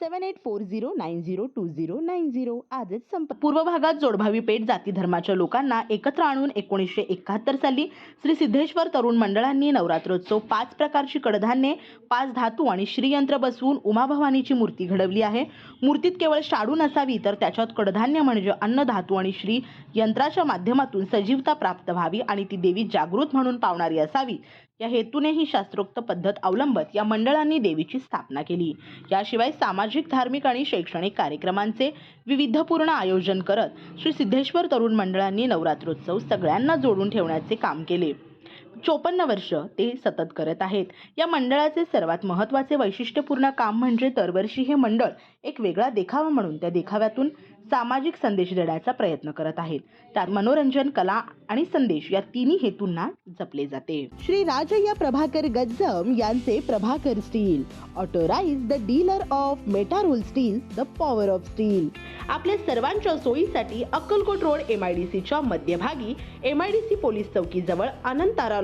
seven eight four zero nine zero two zero nine zero आजच संप पूर्व भागात जोडभावी पेठ जाती धर्माच्या लोकांना एकत्र आणून एकोणीसशे एकाहत्तर साली श्री सिद्धेश्वर तरुण मंडळांनी नवरात्रोत्सव पाच प्रकारची कडधान्ये पाच धातू आणि श्रीयंत्र बसवून उमाभवानीची मूर्ती घडवली आहे. मूर्तीत केवळ शाडू नसावी तर त्याच्यात कडधान्य म्हणजे अन्न धातू आणि श्री यंत्राच्या माध्यमातून सजीवता प्राप्त व्हावी आणि ती देवी जागृत म्हणून पावणारी असावी. या हेतूने ही शास्त्रोक्त पद्धत अवलंबत या मंडळांनी देवीची स्थापना केली. याशिवाय सामाजिक धार्मिक आणि शैक्षणिक कार्यक्रमांचे विविधपूर्ण आयोजन करत श्री सिद्धेश्वर तरुण मंडळांनी नवरात्रोत्सव सगळ्यांना जोडून ठेवण्याचे काम केले. चोपन्न वर्ष ते सतत करत आहेत. या मंडळाचे सर्वात महत्त्वाचे वैशिष्ट्यपूर्ण काम म्हणजे दरवर्षी हे मंडळ एक वेगळा देखावा म्हणून त्या देखाव्यातून सामाजिक संदेश देण्याचा प्रयत्न करत आहेत. त्यात मनोरंजन कला आणि संदेश या तिन्ही हेतूंना जपले जाते. श्री राजय्या प्रभाकर गज्जम यांचे Prabhakar steel authorised dealer of Metarol steel the power of steel. आपल्या सर्वांच्या सोयीसाठी Akkalkot road M I D सीच्या मध्यभागी M I D C police चौकीजवळ Anantara